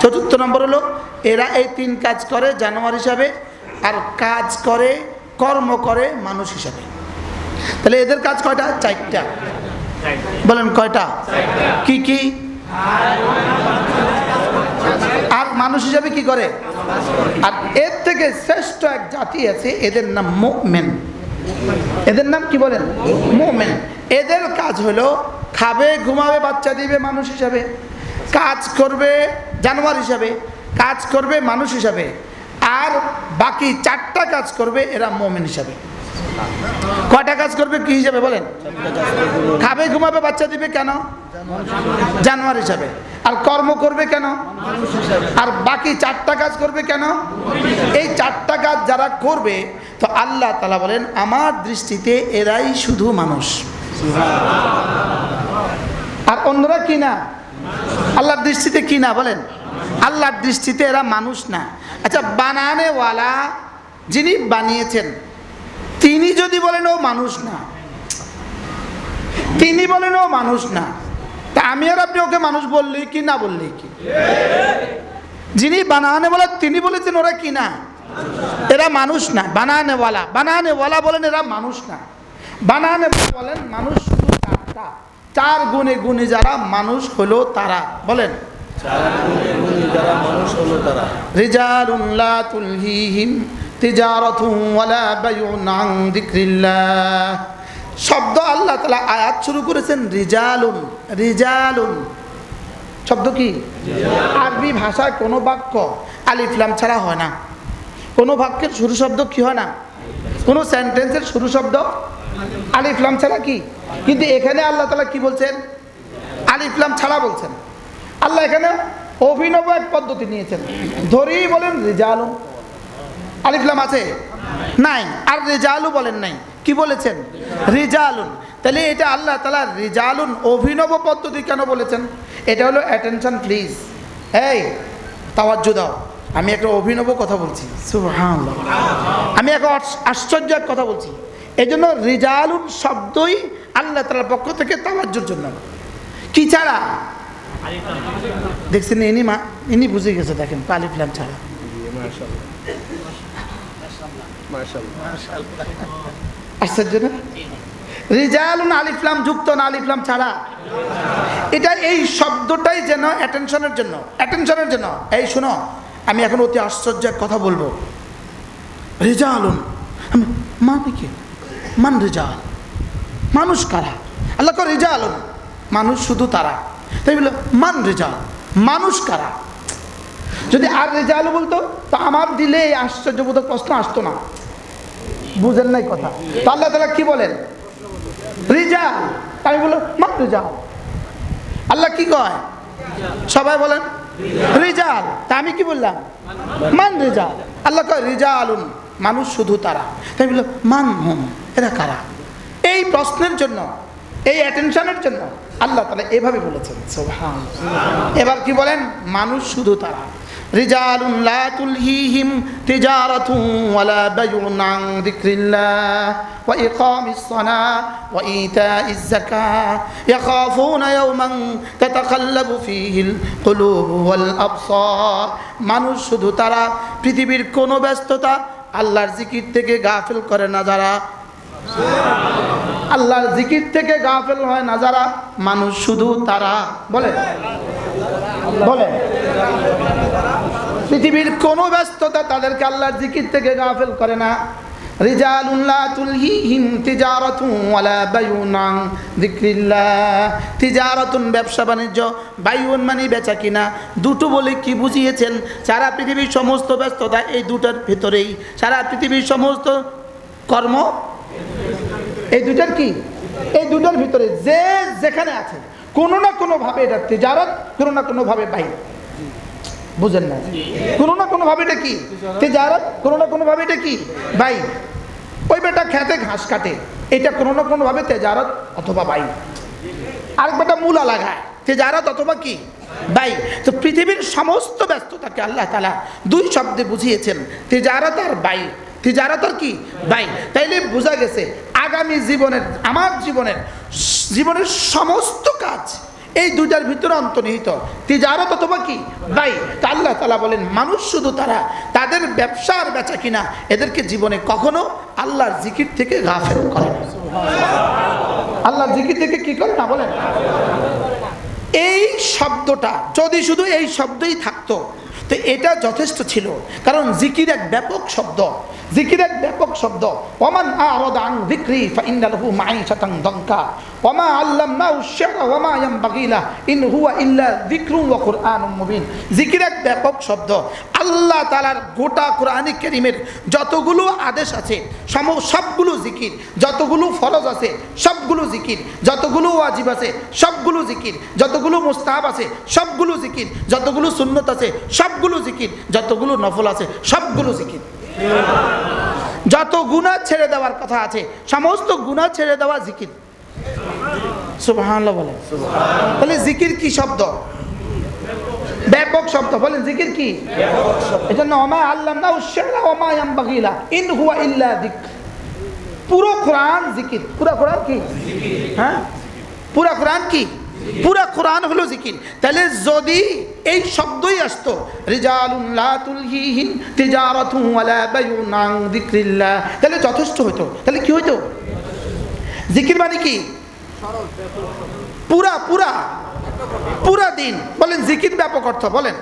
চতুর্থ নম্বর হলো, এরা এই তিন কাজ করে জানোয়ার হিসাবে, আর কাজ করে, কর্ম করে মানুষ হিসাবে। তাহলে এদের কাজ কয়টা? চারটা। বলেন কয়টা? কি কি? আর মানুষ হিসাবে কি করে? আর এর থেকে শ্রেষ্ঠ এক জাতি আছে, এদের নাম মোমেন। এদের নাম কি বলেন? মোমেন। এদের কাজ হলো, খাবে, ঘুমাবে, বাচ্চা দিবে মানুষ হিসাবে। কাজ করবে জানোয়ার হিসাবে, কাজ করবে মানুষ হিসাবে, আর বাকি চারটা কাজ করবে এরা মোমেন হিসাবে। কয়টা কাজ করবে কি হিসাবে বলেন? খাবে, ঘুমাবে, বাচ্চা দিবে কেন? জানোয়ার হিসাবে। আর কর্ম করবে কেন? আর বাকি চারটা কাজ করবে কেন? এই চারটা কাজ যারা করবে, তো আল্লাহ তালা বলেন, আমার দৃষ্টিতে এরাই শুধু মানুষ। আর অন্যরা কি না? আল্লাহর দৃষ্টিতে কি না বলেন? আল্লাহর দৃষ্টিতে এরা মানুষ না। আচ্ছা বানানেওয়ালা যিনি বানিয়েছেন, তিনি যদি বলেন ও মানুষ না, তিনি বলেন ও মানুষ না, তা আমি আর আপনি ওকে মানুষ বললেই কি, না বললেই কি? যিনি বানানে বলা তিনি বলেছেন ওরা কি না? এরা মানুষ না। বানানেওয়ালা বানানেওয়ালা বলেন এরা মানুষ না। বানানে বলেন মানুষ শুধু চার গুণে গুণে যারা মানুষ হলো তারা বলেন। শব্দ আল্লাহ তাআলা আয়াত শুরু করেছেন রিজালুন রিজালুন। শব্দ কি? আরবি ভাষায় কোনো বাক্য আলিফ লাম ছাড়া হয় না। কোনো বাক্যের শুরু শব্দ কি হয় না? কোনো সেন্টেন্সের শুরু শব্দ আলিফ লাম ছাড়া কি? কিন্তু এখানে আল্লাহ তালা কি বলছেন? আলিফ লাম ছাড়া বলছেন। আল্লাহ এখানে অভিনব এক পদ্ধতি নিয়েছেন। ধরেই বলেন রেজালুন আলিফলাম আছে? নাই। আর রেজালু বলেন নাই। কি বলেছেন? রিজালুন। তাহলে এটা আল্লাহ তালা রিজালুন অভিনব পদ্ধতি কেন বলেছেন? এটা হলো অ্যাটেনশন প্লিজ এই, তাওয়াজ্জ দাও। আমি একটা অভিনব কথা বলছি। আমি একটা আশ- আশ্চর্য এক কথা বলছি। এই জন্য রিজালুন শব্দই আল্লাহ তালার পক্ষ থেকে তাওয়াজ্জুর জন্য। কি ছাড়া? দেখছেন ইনি মা ইনি বুঝে গেছে, দেখেন পালি প্ল্যান ছাড়া। আশ্চর্য না? রিজালুন আলিফলাম যুক্ত না আলিফলাম ছাড়া। এটা এই শব্দটাই যেন অ্যাটেনশনের জন্য অ্যাটেনশনের জন্য। এই শোনো, আমি এখন অতি আশ্চর্য কথা বলব। রিজালুন আমি মানে কি? মান রেজাল মানুষ কারা? আল্লাহ কো রিজালুন মানুষ শুধু তারা। তাই বলল মান রেজাল মানুষ কারা? যদি আর রেজাল বলতো, তো আমার দিলে এই আশ্চর্যবোধক প্রশ্ন আসতো না। বুঝেন নাই কথা। তো আল্লাহ তালা কি বলেন? রিজাল। আমি বলল মান রেজাল আল্লাহ কি কয়? সবাই বলেন, রিজাল। তা আমি কি বললাম? মান রিজাল আল্লাহ কয়, রিজালুন। মানুষ শুধু তারা। তাই বলল, মান হুম, এরা কারা? এই প্রশ্নের জন্য, এই অ্যাটেনশনের জন্য আল্লাহ তালা এভাবে বলেছেন সোহান এবার কি বলেন? মানুষ শুধু তারা। মানুষ শুধু তারা, পৃথিবীর কোনো ব্যস্ততা আল্লাহর জিকির থেকে গাফেল করে না যারা? আল্লাহর জিকির থেকে গাফেল হয় না যারা? মানুষ শুধু তারা। বলে বলে পৃথিবীর কোনো ব্যস্ততা তাদেরকে আল্লাহর জিকির থেকে গাফেল করে না। রিজালুল্লাহ তুলহিহিম তিজারাতুন ওয়ালা বাইউন আন যিকরিল্লাহ। তিজারাতুন ব্যবসা বাণিজ্য, বাইউন মানে বেচা কিনা। দুটো বলে কি বুঝিয়েছেন? সারা পৃথিবীর সমস্ত ব্যস্ততা এই দুটার ভেতরেই। সারা পৃথিবীর সমস্ত কর্ম এই দুটার কি? এই দুটার ভিতরে যে যেখানে আছে, কোনো না কোনোভাবে এটা তেজারত, কোনো না কোনোভাবে বাই বুঝেন না? কোনো না কোনোভাবে এটা কি? তেজারত, কোনো না কোনোভাবে এটা কি? বাই ওই বেটা খেতে ঘাস কাটে। এটা কোনো না কোনোভাবে তেজারত অথবা বাই আরেক বেটা মূলা লাগায়। তেজারত অথবা কি? বাই তো পৃথিবীর সমস্ত ব্যস্ততাকে আল্লাহ তালা দুই শব্দে বুঝিয়েছেন, তেজারত আর বাই তিজারত আর কি? বাই তাইলে বোঝা গেছে, আগামী জীবনের, আমার জীবনের জীবনের সমস্ত কাজ এই দুইটার ভিতরে অন্তর্নিহিত। তিজারত অথবা কি? বাই। তা আল্লাহ তালা বলেন, মানুষ শুধু তারা, তাদের ব্যবসার বেচা কিনা, এদেরকে জীবনে কখনো আল্লাহর জিকির থেকে গাফেল করে না। আল্লাহর জিকির থেকে কি করে না বলেন? এই শব্দটা, যদি শুধু এই শব্দই থাকতো তো এটা যথেষ্ট ছিল। কারণ জিকির এক ব্যাপক শব্দ। জিকির এক ব্যাপক শব্দ। ওমান আরদ দঙ্কা। ওমা ওমা ইন হুয়া ইল্লা মুবিন। জিকির এক ব্যাপক শব্দ। আল্লাহ তাআলার গোটা কোরআনিক কারীমের যতগুলো আদেশ আছে, সম, সবগুলো জিকির, যতগুলো ফরজ আছে, সবগুলো জিকির, যতগুলো ওয়াজিব আছে, সবগুলো জিকির, যতগুলো মুস্তাহাব আছে, সবগুলো জিকির, যতগুলো সুন্নত আছে সবগুলো জিকির, যতগুলো নফল আছে, সবগুলো জিকির। যত গুনাহ ছেড়ে দেওয়ার কথা আছে, সমস্ত গুনাহ ছেড়ে দেওয়া জিকির। বলেন। তাহলে জিকির কি শব্দ? ব্যাপক শব্দ। বলেন, জিকির কি? এজন্য ওমা আল্লাহ না উশরা ওমা ইয়ামবাগিলা ইন হুয়া ইল্লা যিকর পুরো কোরআন জিকির। পুরো কোরআন কি? হ্যাঁ? পুরো কোরআন কি? পুরো কোরআন হলো জিকির। তাহলে যদি এই শব্দই আসতো তাহলে যথেষ্ট হইতো। তাহলে কি হইতো? জিকির মানে কি? পুরা পুরা পুরা দিন। বলেন জিকির ব্যাপক অর্থ, বলেন।